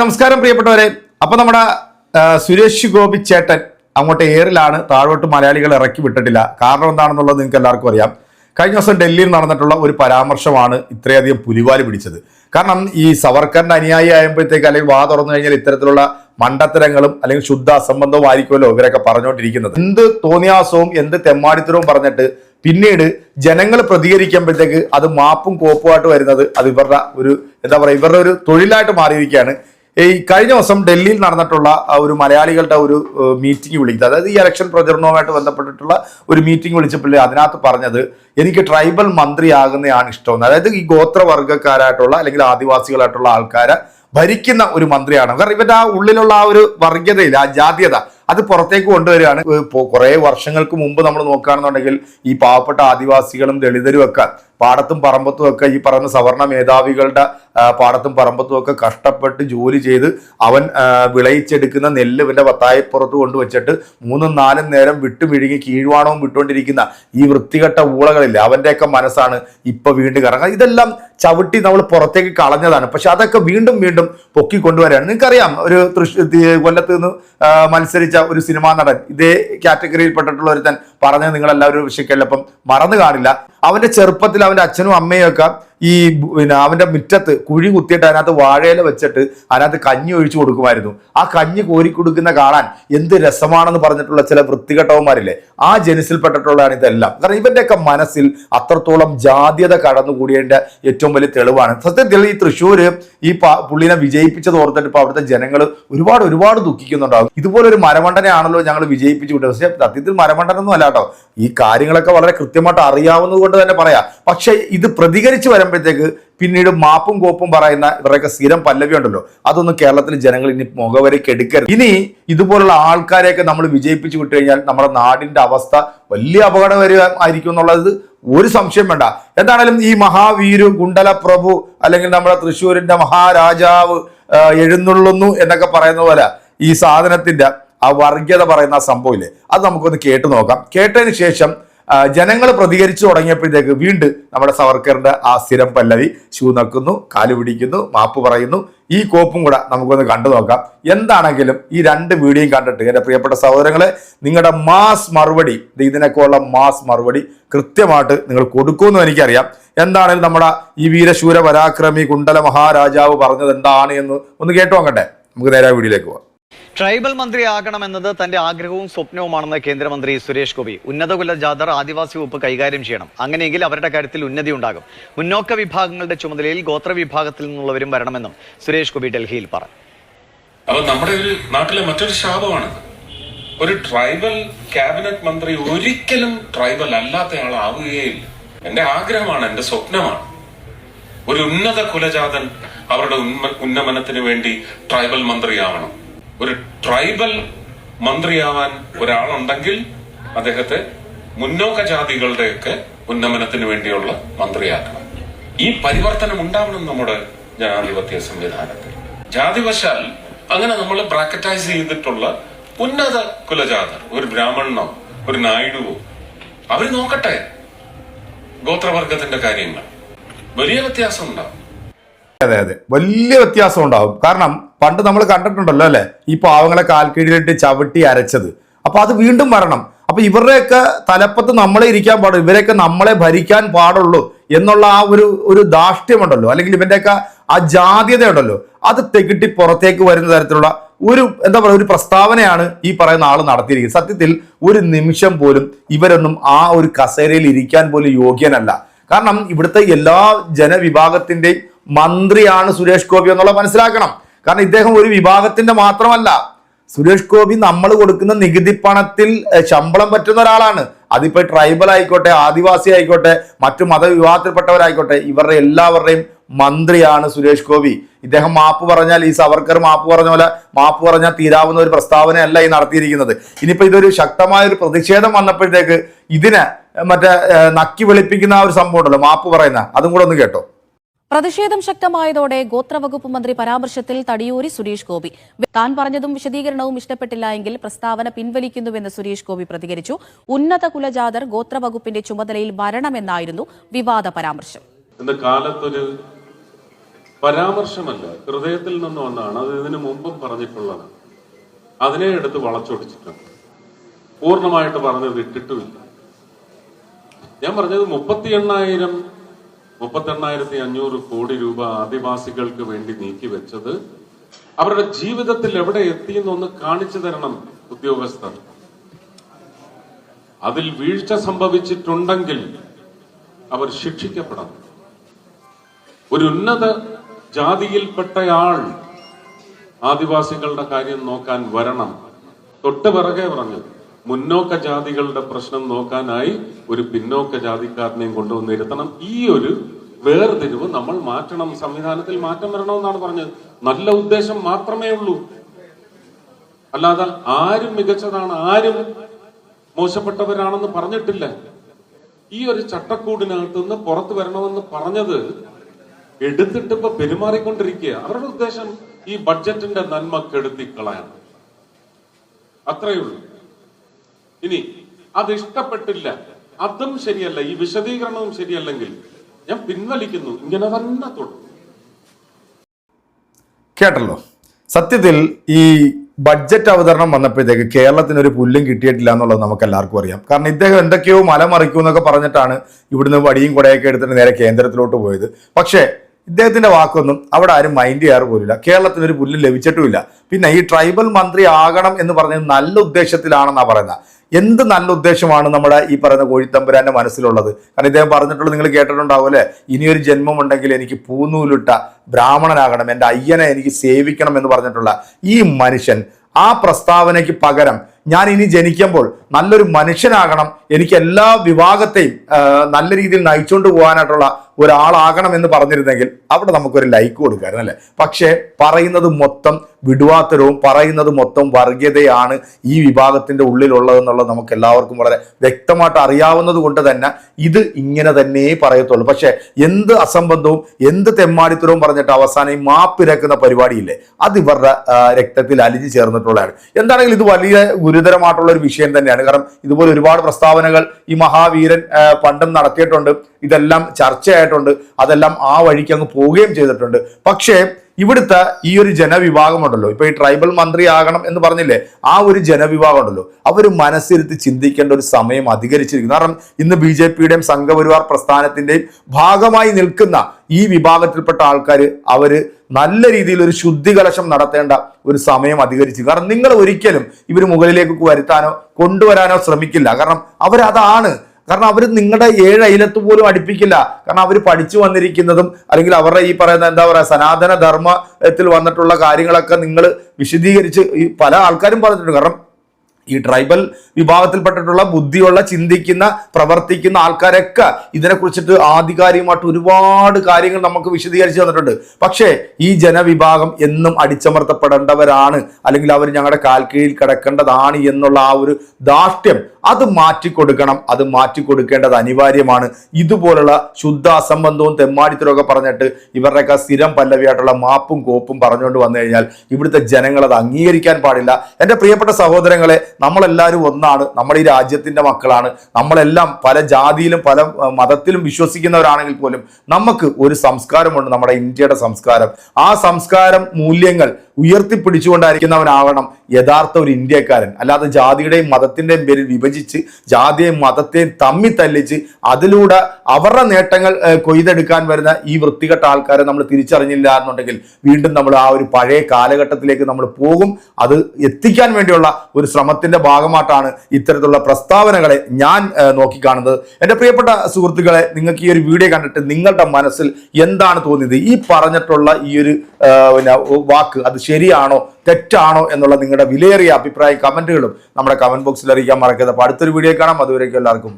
നമസ്കാരം പ്രിയപ്പെട്ടവരെ. അപ്പൊ നമ്മുടെ സുരേഷ് ഗോപി ചേട്ടൻ അങ്ങോട്ട് എയറിലാണ് താഴോട്ട് മലയാളികൾ ഇറക്കി വിട്ടിട്ടില്ല. കാരണം എന്താണെന്നുള്ളത് നിങ്ങൾക്ക് എല്ലാവർക്കും അറിയാം. കഴിഞ്ഞ ദിവസം ഡൽഹിയിൽ നടന്നിട്ടുള്ള ഒരു പരാമർശമാണ് ഇത്രയധികം പുലിവാലി പിടിച്ചത്. കാരണം ഈ സവർക്കറിന്റെ അനുയായി ആയപ്പോഴത്തേക്ക് അല്ലെങ്കിൽ വാ തുറന്നു കഴിഞ്ഞാൽ ഇത്തരത്തിലുള്ള മണ്ടത്തരങ്ങളും അല്ലെങ്കിൽ ശുദ്ധ അസംബന്ധവും ആയിരിക്കുമല്ലോ ഇവരൊക്കെ പറഞ്ഞുകൊണ്ടിരിക്കുന്നത്. എന്ത് തോന്നിയാസവും എന്ത് തെമ്മാടിത്തരവും പറഞ്ഞിട്ട് പിന്നീട് ജനങ്ങൾ പ്രതികരിക്കുമ്പോഴത്തേക്ക് അത് മാപ്പും കോപ്പുമായിട്ട് വരുന്നത് അത് ഇവരുടെ ഒരു എന്താ പറയുക ഇവരുടെ ഒരു തൊഴിലായിട്ട് മാറിയിരിക്കുകയാണ്. ഈ കഴിഞ്ഞ ദിവസം ഡൽഹിയിൽ നടന്നിട്ടുള്ള ഒരു മലയാളികളുടെ ഒരു മീറ്റിംഗ് വിളിച്ചത്. അതായത് ഈ ഇലക്ഷൻ പ്രചരണവുമായിട്ട് ബന്ധപ്പെട്ടിട്ടുള്ള ഒരു മീറ്റിംഗ് വിളിച്ചപ്പോൾ അതിനകത്ത് പറഞ്ഞത് എനിക്ക് ട്രൈബൽ മന്ത്രിയാകുന്നതാണ് ഇഷ്ടം. അതായത് ഈ ഗോത്രവർഗക്കാരായിട്ടുള്ള അല്ലെങ്കിൽ ആദിവാസികളായിട്ടുള്ള ആൾക്കാരെ ഭരിക്കുന്ന ഒരു മന്ത്രിയാണ്. കാരണം ഇവരുടെ ആ ഉള്ളിലുള്ള ആ ഒരു വർഗീയതയിൽ ആ ജാതീയത അത് പുറത്തേക്ക് കൊണ്ടുവരികയാണ്. കുറേ വർഷങ്ങൾക്ക് മുമ്പ് നമ്മൾ നോക്കുകയാണെന്നുണ്ടെങ്കിൽ ഈ പാവപ്പെട്ട ആദിവാസികളും ദളിതരും ഒക്കെ പാടത്തും പറമ്പത്തും ഒക്കെ ഈ പറയുന്ന സവർണ മേധാവികളുടെ പാടത്തും പറമ്പത്തും ഒക്കെ കഷ്ടപ്പെട്ട് ജോലി ചെയ്ത് അവൻ വിളയിച്ചെടുക്കുന്ന നെല്ല് ഇവന്റെ വത്തായപ്പുറത്ത് കൊണ്ടുവച്ചിട്ട് മൂന്നും നാലും നേരം വിട്ടു വിഴുങ്ങി കീഴ്വാണവും വിട്ടുകൊണ്ടിരിക്കുന്ന ഈ വൃത്തികെട്ട ഊളകളില്ല അവന്റെയൊക്കെ മനസ്സാണ് ഇപ്പം വീണ്ടും കറങ്ങുക ഇതെല്ലാം ചവിട്ടി നമ്മൾ പുറത്തേക്ക് കളഞ്ഞതാണ്. പക്ഷെ അതൊക്കെ വീണ്ടും വീണ്ടും പൊക്കി കൊണ്ടുവരാണ് നിങ്ങൾക്കറിയാം ഒരു തൃശ്ശൂർ കൊല്ലത്ത് നിന്ന് മത്സരിച്ച ഒരു സിനിമാ നടൻ ഇതേ കാറ്റഗറിയിൽപ്പെട്ടിട്ടുള്ള ഒരുത്തൻ പറഞ്ഞത് നിങ്ങളെല്ലാവരും വിഷയക്കല്ലപ്പം മറന്നു കാണില്ല. അവന്റെ ചെറുപ്പത്തിൽ അവന്റെ അച്ഛനും അമ്മയും ഒക്കെ ഈ പിന്നെ അവന്റെ മുറ്റത്ത് കുഴി കുത്തിയിട്ട് അതിനകത്ത് വാഴയില വെച്ചിട്ട് അതിനകത്ത് കഞ്ഞി ഒഴിച്ചു കൊടുക്കുമായിരുന്നു. ആ കഞ്ഞി കോരി കൊടുക്കുന്ന കാണാൻ എന്ത് രസമാണെന്ന് പറഞ്ഞിട്ടുള്ള ചില വൃത്തികെട്ടവന്മാരില്ലേ? ആ ജനിസിൽപ്പെട്ടിട്ടുള്ളതാണ് ഇതെല്ലാം. കാരണം ഇവന്റെയൊക്കെ മനസ്സിൽ അത്രത്തോളം ജാതീയത കടന്നുകൂടിയതിന്റെ ഏറ്റവും വലിയ തെളിവാണ്. സത്യത്തിൽ ഈ തൃശ്ശൂര് ഈ പുള്ളിനെ വിജയിപ്പിച്ചത് ഓർത്തിട്ട് ഇപ്പൊ അവിടുത്തെ ജനങ്ങൾ ഒരുപാട് ഒരുപാട് ദുഃഖിക്കുന്നുണ്ടാവും. ഇതുപോലെ ഒരു മരമണ്ടനെയാണല്ലോ ഞങ്ങൾ വിജയിപ്പിച്ചു വിട്ടത്. പക്ഷേ സത്യത്തിൽ മരമണ്ടനൊന്നും അല്ല കേട്ടോ. ഈ കാര്യങ്ങളൊക്കെ വളരെ കൃത്യമായിട്ട് അറിയാവുന്നത് കൊണ്ട് തന്നെ പറയാം. പക്ഷേ ഇത് പ്രതികരിച്ച് വരുമ്പോഴത്തേക്ക് പിന്നീട് മാപ്പും കോപ്പും പറയുന്ന ഇവരുടെയൊക്കെ സ്ഥിരം പല്ലവി ഉണ്ടല്ലോ അതൊന്നും കേരളത്തിലെ ജനങ്ങൾ ഇനി മുഖവരയ്ക്ക് എടുക്കരുത്. ഇനി ഇതുപോലുള്ള ആൾക്കാരെയൊക്കെ നമ്മൾ വിജയിപ്പിച്ചു കഴിഞ്ഞാൽ നമ്മുടെ നാടിന്റെ അവസ്ഥ വലിയ അപകടം വരിക ആയിരിക്കും എന്നുള്ളത് ഒരു സംശയം വേണ്ട. എന്താണേലും ഈ മഹാവീരു ഗുണ്ടല പ്രഭു അല്ലെങ്കിൽ നമ്മുടെ തൃശ്ശൂരിന്റെ മഹാരാജാവ് എഴുന്നള്ളുന്നു എന്നൊക്കെ പറയുന്ന പോലെ ഈ സാധനത്തിന്റെ ആ വർഗീയത പറയുന്ന സംഭവം സംഭവമില്ലേ? അത് നമുക്കൊന്ന് കേട്ടു നോക്കാം. കേട്ടതിന് ശേഷം ജനങ്ങൾ പ്രതികരിച്ചു തുടങ്ങിയപ്പോഴത്തേക്ക് വീണ്ടും നമ്മുടെ സവർക്കറിന്റെ ആ സ്ഥിരം പല്ലവി ഷൂ നക്കുന്നു കാൽ പിടിക്കുന്നു മാപ്പ് പറയുന്നു. ഈ കോപ്പും കൂടെ നമുക്കൊന്ന് കണ്ടു നോക്കാം. എന്താണെങ്കിലും ഈ രണ്ട് വീഡിയോയും കണ്ടിട്ട് എന്റെ പ്രിയപ്പെട്ട സഹോദരങ്ങളെ നിങ്ങളുടെ മാസ് മറുപടി ഇതിനൊക്കെ ഉള്ള മാസ് മറുപടി കൃത്യമായിട്ട് നിങ്ങൾ കൊടുക്കുമെന്ന് എനിക്കറിയാം. എന്താണെങ്കിലും നമ്മുടെ ഈ വീരശൂര പരാക്രമി കുണ്ടല മഹാരാജാവ് പറഞ്ഞത് എന്താണ് എന്ന് ഒന്ന് കേട്ടു നോക്കട്ടെ. നമുക്ക് നേരെ വീഡിയോയിലേക്ക് പോവാം. ട്രൈബൽ മന്ത്രിയാകണമെന്നത് തന്റെ ആഗ്രഹവും സ്വപ്നവുമാണെന്ന് കേന്ദ്രമന്ത്രി സുരേഷ് ഗോപി. ഉന്നതകുല ജാഥർ ആദിവാസി വകുപ്പ് കൈകാര്യം ചെയ്യണം. അങ്ങനെയെങ്കിൽ അവരുടെ കാര്യത്തിൽ ഉന്നതി ഉണ്ടാകും മുന്നോക്ക വിഭാഗങ്ങളുടെ ചുമതലയിൽ ഗോത്ര വിഭാഗത്തിൽ നിന്നുള്ളവരും വരണമെന്നും സുരേഷ് ഗോപി ഡൽഹിയിൽ പറഞ്ഞു. അപ്പൊ നമ്മുടെ ഒരു നാട്ടിലെ മറ്റൊരു ശാപമാണ്. ഒരു ട്രൈബൽ ക്യാബിനറ്റ് മന്ത്രി ഒരിക്കലും ട്രൈബൽ അല്ലാത്തയാളാവുകയില്ല എന്റെ ആഗ്രഹമാണ് എന്റെ സ്വപ്നമാണ്. ഒരു ഉന്നത കുലജാതൻ അവരുടെ ഉന്നമനത്തിന് വേണ്ടി ട്രൈബൽ മന്ത്രിയാവണം. ഒരു ട്രൈബൽ മന്ത്രിയാവാൻ ഒരാളുണ്ടെങ്കിൽ അദ്ദേഹത്തെ മുന്നോക്ക ജാതികളുടെയൊക്കെ ഉന്നമനത്തിന് വേണ്ടിയുള്ള മന്ത്രിയാക്കണം. ഈ പരിവർത്തനം ഉണ്ടാവണം നമ്മുടെ ജനാധിപത്യ സംവിധാനത്തിൽ. ജാതിവശാൽ അങ്ങനെ നമ്മൾ ബ്രാക്കറ്റൈസ് ചെയ്തിട്ടുള്ള ഉന്നത കുലജാതർ ഒരു ബ്രാഹ്മണനോ ഒരു നായിഡുവോ അവർ നോക്കട്ടെ ഗോത്രവർഗത്തിന്റെ കാര്യങ്ങൾ. വലിയ വ്യത്യാസം ഉണ്ടാവും അതെ അതെ. വലിയ വ്യത്യാസം ഉണ്ടാവും കാരണം പണ്ട് നമ്മൾ കണ്ടിട്ടുണ്ടല്ലോ അല്ലെ? ഈ പാവങ്ങളെ കാൽക്കീഴിലിട്ട് ചവിട്ടി അരച്ചത്. അപ്പൊ അത് വീണ്ടും വരണം. അപ്പൊ ഇവരുടെയൊക്കെ തലപ്പത്ത് നമ്മളെ ഇരിക്കാൻ പാടുള്ളൂ ഇവരെയൊക്കെ നമ്മളെ ഭരിക്കാൻ പാടുള്ളൂ എന്നുള്ള ആ ഒരു ഒരു ധാഷ്ട്യമുണ്ടല്ലോ അല്ലെങ്കിൽ ഇവന്റെയൊക്കെ ആ ജാതീയത ഉണ്ടല്ലോ അത് തെകിട്ടി പുറത്തേക്ക് വരുന്ന തരത്തിലുള്ള ഒരു എന്താ പറയുക ഒരു പ്രസ്താവനയാണ് ഈ പറയുന്ന ആൾ നടത്തിയിരിക്കുന്നത്. സത്യത്തിൽ ഒരു നിമിഷം പോലും ഇവരൊന്നും ആ ഒരു കസേരയിൽ ഇരിക്കാൻ പോലും യോഗ്യനല്ല. കാരണം ഇവിടുത്തെ എല്ലാ ജനവിഭാഗത്തിന്റെയും മന്ത്രിയാണ് സുരേഷ് ഗോപി എന്നുള്ളത് മനസ്സിലാക്കണം. കാരണം ഇദ്ദേഹം ഒരു വിഭാഗത്തിന്റെ മാത്രമല്ല. സുരേഷ് ഗോപി നമ്മൾ കൊടുക്കുന്ന നികുതി പണത്തിൽ ശമ്പളം പറ്റുന്ന ഒരാളാണ്. അതിപ്പോ ട്രൈബൽ ആയിക്കോട്ടെ ആദിവാസി ആയിക്കോട്ടെ മറ്റു മതവിഭാഗത്തിൽപ്പെട്ടവരായിക്കോട്ടെ ഇവരുടെ എല്ലാവരുടെയും മന്ത്രിയാണ് സുരേഷ് ഗോപി. ഇദ്ദേഹം മാപ്പ് പറഞ്ഞാൽ ഈ സവർക്കർ മാപ്പ് പറഞ്ഞ പോലെ മാപ്പ് പറഞ്ഞാൽ തീരാവുന്ന ഒരു പ്രസ്താവനയല്ല ഈ നടത്തിയിരിക്കുന്നത്. ഇനിയിപ്പോ ഇതൊരു ശക്തമായ ഒരു പ്രതിഷേധം വന്നപ്പോഴത്തേക്ക് ഇതിനെ മറ്റേ നക്കി വെളുപ്പിക്കുന്ന ആ ഒരു സംഭവം ഉണ്ടല്ലോ മാപ്പ് പറയുന്ന അതും കൂടെ ഒന്ന് കേട്ടോ. പ്രതിഷേധം ശക്തമായതോടെ ഗോത്രവകുപ്പ് മന്ത്രി പരാമർശത്തിൽ തടിയൂരി സുരേഷ് ഗോപി. താൻ പറഞ്ഞതും വിശദീകരണവും ഇഷ്ടപ്പെട്ടില്ല എങ്കിൽ പ്രസ്താവന പിൻവലിക്കുന്നുവെന്ന് സുരേഷ് ഗോപി പ്രതികരിച്ചു. ഉന്നത കുലജാതർ ഗോത്രവകുപ്പിന്റെ ചുമതലയിൽ വരണമെന്നായിരുന്നു വിവാദ പരാമർശം. ഇന്ന് കാലത്തൊരു പരാമർശമല്ല. ഹൃദയത്തിൽ നിന്ന് വന്നതാണ് അത് ഇതിനു മുമ്പും അതിനെ എടുത്ത് വളച്ചൊടിച്ചിട്ടുണ്ട് പൂർണമായിട്ട് പറഞ്ഞത് ഇട്ടിട്ടുമില്ല. ഞാൻ പറഞ്ഞത് മുപ്പത്തി എണ്ണായിരം മുപ്പത്തി എണ്ണായിരത്തി അഞ്ഞൂറ് കോടി രൂപ ആദിവാസികൾക്ക് വേണ്ടി നീക്കി വെച്ചത് അവരുടെ ജീവിതത്തിൽ എവിടെ എത്തിയെന്നൊന്ന് കാണിച്ചു തരണം ഉദ്യോഗസ്ഥർ. അതിൽ വീഴ്ച സംഭവിച്ചിട്ടുണ്ടെങ്കിൽ അവർ ശിക്ഷിക്കപ്പെടണം. ഒരു ഉന്നത ജാതിയിൽപ്പെട്ടയാൾ ആദിവാസികളുടെ കാര്യം നോക്കാൻ വരണം. തൊട്ട് പിറകെ പറഞ്ഞത് മുന്നോക്ക ജാതികളുടെ പ്രശ്നം നോക്കാനായി ഒരു പിന്നോക്ക ജാതിക്കാരനെയും കൊണ്ടുവന്നിരുത്തണം ഈ ഒരു വേർതിരിവ് നമ്മൾ മാറ്റണം സംവിധാനത്തിൽ മാറ്റം വരണമെന്നാണ് പറഞ്ഞത്. നല്ല ഉദ്ദേശം മാത്രമേ ഉള്ളൂ. അല്ലാതെ ആരും മികച്ചതാണ് ആരും മോശപ്പെട്ടവരാണെന്ന് പറഞ്ഞിട്ടില്ല. ഈ ഒരു ചട്ടക്കൂടിനകത്ത് നിന്ന് പുറത്തു വരണമെന്ന് പറഞ്ഞത് എടുത്തിട്ട് ഇപ്പൊ പെരുമാറിക്കൊണ്ടിരിക്കുക. അവരുടെ ഉദ്ദേശം ഈ ബഡ്ജറ്റിന്റെ നന്മ കെടുത്തിക്കളയാണ് അത്രയേ ഉള്ളൂ. ഇനി അത് ഇഷ്ടപ്പെട്ടില്ല. അതും ശരിയല്ല. ഈ വിശദീകരണവും ശരിയല്ലെങ്കിൽ ഞാൻ പിൻവലിക്കുന്നു. ഇങ്ങനെ തന്നെ തുടരും. കേട്ടല്ലോ. സത്യത്തിൽ ഈ ബഡ്ജറ്റ് അവതരണം വന്നപ്പോഴത്തേക്ക് കേരളത്തിന് ഒരു പുല്ലും കിട്ടിയിട്ടില്ല എന്നുള്ളത് നമുക്ക് എല്ലാവർക്കും അറിയാം. കാരണം ഇദ്ദേഹം എന്തൊക്കെയോ മലമറിക്കും എന്നൊക്കെ പറഞ്ഞിട്ടാണ് ഇവിടുന്ന് വടിയും കുടയൊക്കെ എടുത്തിട്ട് നേരെ കേന്ദ്രത്തിലോട്ട് പോയത്. പക്ഷേ ഇദ്ദേഹത്തിന്റെ വാക്കൊന്നും അവിടെ ആരും മൈൻഡ് ചെയ്യാറ് പോലില്ല. കേരളത്തിന് ഒരു പുല്ല് ലഭിച്ചിട്ടുമില്ല. പിന്നെ ഈ ട്രൈബൽ മന്ത്രി ആകണം എന്ന് പറഞ്ഞത് നല്ല ഉദ്ദേശത്തിലാണെന്നാണ് പറയുന്നത്. എന്ത് നല്ല ഉദ്ദേശമാണ് നമ്മുടെ ഈ പറയുന്ന കോഴിത്തമ്പുരാന്റെ മനസ്സിലുള്ളത്? കാരണം ഇദ്ദേഹം പറഞ്ഞിട്ടുള്ളത് നിങ്ങൾ കേട്ടിട്ടുണ്ടാവും അല്ലേ? ഇനിയൊരു ജന്മമുണ്ടെങ്കിൽ എനിക്ക് പൂന്നൂലിട്ട ബ്രാഹ്മണനാകണം എന്റെ അയ്യനെ എനിക്ക് സേവിക്കണം എന്ന് പറഞ്ഞിട്ടുള്ള ഈ മനുഷ്യൻ ആ പ്രസ്താവനയ്ക്ക് പകരം ഞാൻ ഇനി ജനിക്കുമ്പോൾ നല്ലൊരു മനുഷ്യനാകണം. എനിക്ക് എല്ലാ വിഭാഗത്തെയും നല്ല രീതിയിൽ നയിച്ചുകൊണ്ട് പോകാനായിട്ടുള്ള ഒരാളാകണം എന്ന് പറഞ്ഞിരുന്നെങ്കിൽ അവിടെ നമുക്കൊരു ലൈക്ക് കൊടുക്കായിരുന്നു അല്ലേ? പക്ഷേ പറയുന്നത് മൊത്തം വിടുവാത്തരവും പറയുന്നത് മൊത്തം വർഗീയതയാണ് ഈ വിഭാഗത്തിന്റെ ഉള്ളിലുള്ളതെന്നുള്ളത് നമുക്ക് എല്ലാവർക്കും വളരെ വ്യക്തമായിട്ട് അറിയാവുന്നത് കൊണ്ട് തന്നെ ഇത് ഇങ്ങനെ തന്നെ പറയത്തുള്ളൂ. പക്ഷേ എന്ത് അസംബന്ധവും എന്ത് തെമ്മാടിത്തരവും പറഞ്ഞിട്ട് അവസാനം ഈ മാപ്പിരക്കുന്ന പരിപാടിയില്ലേ? അത് ഇവരുടെ രക്തത്തിൽ അലിഞ്ഞു ചേർന്നിട്ടുള്ളതാണ്. എന്താണെങ്കിൽ ഇത് വലിയ ഗുരുതരമായിട്ടുള്ള ഒരു വിഷയം തന്നെയാണ്. കാരണം ഇതുപോലെ ഒരുപാട് പ്രസ്താവനകൾ ഈ മഹാവീരൻ പണ്ടും നടത്തിയിട്ടുണ്ട്. ഇതെല്ലാം ചർച്ചയായിട്ടുണ്ട്. അതെല്ലാം ആ വഴിക്ക് അങ്ങ് പോവുകയും ചെയ്തിട്ടുണ്ട്. പക്ഷേ ഇവിടുത്തെ ഈ ഒരു ജനവിഭാഗമുണ്ടല്ലോ. ഇപ്പൊ ഈ ട്രൈബൽ മന്ത്രി ആകണം എന്ന് പറഞ്ഞില്ലേ ആ ഒരു ജനവിഭാഗം ഉണ്ടല്ലോ അവർ മനസ്സിരുത്തി ചിന്തിക്കേണ്ട ഒരു സമയം അധികരിച്ചിരിക്കുന്നു. കാരണം ഇന്ന് ബി ജെ പിയുടെയും സംഘപരിവാർ പ്രസ്ഥാനത്തിന്റെയും ഭാഗമായി നിൽക്കുന്ന ഈ വിഭാഗത്തിൽപ്പെട്ട ആൾക്കാർ അവർ നല്ല രീതിയിൽ ഒരു ശുദ്ധി കലശം നടത്തേണ്ട ഒരു സമയം അധികരിച്ചു കാരണം നിങ്ങൾ ഒരിക്കലും ഇവർ മുകളിലേക്ക് വരുത്താനോ കൊണ്ടുവരാനോ ശ്രമിക്കില്ല. കാരണം അവരതാണ് കാരണം അവർ നിങ്ങളുടെ ഏഴ് അയിലത്ത് പോലും അടുപ്പിക്കില്ല. കാരണം അവർ പഠിച്ചു വന്നിരിക്കുന്നതും അല്ലെങ്കിൽ അവരുടെ ഈ പറയുന്ന എന്താ പറയുക സനാതന ധർമ്മത്തിൽ വന്നിട്ടുള്ള കാര്യങ്ങളൊക്കെ നിങ്ങൾ വിശദീകരിച്ച് ഈ പല ആൾക്കാരും പറഞ്ഞിട്ടുണ്ട്. കാരണം ഈ ട്രൈബൽ വിഭാഗത്തിൽപ്പെട്ടിട്ടുള്ള ബുദ്ധിയുള്ള ചിന്തിക്കുന്ന പ്രവർത്തിക്കുന്ന ആൾക്കാരൊക്കെ ഇതിനെക്കുറിച്ചിട്ട് ആധികാരികമായിട്ട് ഒരുപാട് കാര്യങ്ങൾ നമുക്ക് വിശദീകരിച്ച് തന്നിട്ടുണ്ട്. പക്ഷേ ഈ ജനവിഭാഗം എന്നും അടിച്ചമർത്തപ്പെടേണ്ടവരാണ്. അല്ലെങ്കിൽ അവർ ഞങ്ങളുടെ കാൽ കീഴിൽ കിടക്കേണ്ടതാണ് എന്നുള്ള ആ ഒരു ദാഷ്ട്യം അത് മാറ്റിക്കൊടുക്കണം. അത് മാറ്റിക്കൊടുക്കേണ്ടത് അനിവാര്യമാണ്. ഇതുപോലുള്ള ശുദ്ധ അസംബന്ധവും തെമ്മാടിത്തരമൊക്കെ പറഞ്ഞിട്ട് ഇവരുടെയൊക്കെ സ്ഥിരം പല്ലവിയായിട്ടുള്ള മാപ്പും കോപ്പും പറഞ്ഞുകൊണ്ട് വന്നു കഴിഞ്ഞാൽ ഇവിടുത്തെ ജനങ്ങൾ അത് അംഗീകരിക്കാൻ പാടില്ല. എന്റെ പ്രിയപ്പെട്ട സഹോദരങ്ങളെ നമ്മളെല്ലാവരും ഒന്നാണ്. നമ്മൾ ഈ രാജ്യത്തിന്റെ മക്കളാണ്. നമ്മളെല്ലാം പല ജാതിയിലും പല മതത്തിലും വിശ്വസിക്കുന്നവരാണെങ്കിൽ പോലും നമുക്ക് ഒരു സംസ്കാരമുണ്ട് നമ്മുടെ ഇന്ത്യയുടെ സംസ്കാരം. ആ സംസ്കാരം മൂല്യങ്ങൾ ഉയർത്തിപ്പിടിച്ചുകൊണ്ടായിരിക്കുന്നവനാവണം യഥാർത്ഥ ഒരു ഇന്ത്യക്കാരൻ. അല്ലാതെ ജാതിയുടെയും മതത്തിന്റെയും പേരിൽ വിഭജിച്ച് ജാതിയെയും മതത്തെയും തമ്മി തല്ലിച്ച് അതിലൂടെ അവരുടെ നേട്ടങ്ങൾ കൊയ്തെടുക്കാൻ വരുന്ന ഈ വൃത്തികെട്ട ആൾക്കാരെ നമ്മൾ തിരിച്ചറിഞ്ഞില്ല എന്നുണ്ടെങ്കിൽ വീണ്ടും നമ്മൾ ആ ഒരു പഴയ കാലഘട്ടത്തിലേക്ക് നമ്മൾ പോകും. അത് എത്തിക്കാൻ വേണ്ടിയുള്ള ഒരു ശ്രമത്തിന്റെ ഭാഗമായിട്ടാണ് ഇത്തരത്തിലുള്ള പ്രസ്താവനകളെ ഞാൻ നോക്കിക്കാണുന്നത്. എന്റെ പ്രിയപ്പെട്ട സുഹൃത്തുക്കളെ നിങ്ങൾക്ക് ഈ ഒരു വീഡിയോ കണ്ടിട്ട് നിങ്ങളുടെ മനസ്സിൽ എന്താണ് തോന്നിയത്? ഈ പറഞ്ഞിട്ടുള്ള ഈ ഒരു പിന്നെ വാക്ക് അത് ശരിയാണോ തെറ്റാണോ എന്നുള്ള നിങ്ങളുടെ വിലയേറിയ അഭിപ്രായ കമന്റുകളും നമ്മുടെ കമന്റ് ബോക്സിൽ അറിയിക്കാൻ മറക്കരുത്. അപ്പോൾ അടുത്തൊരു വീഡിയോ കാണാം. അതുവരേക്കും എല്ലാവർക്കും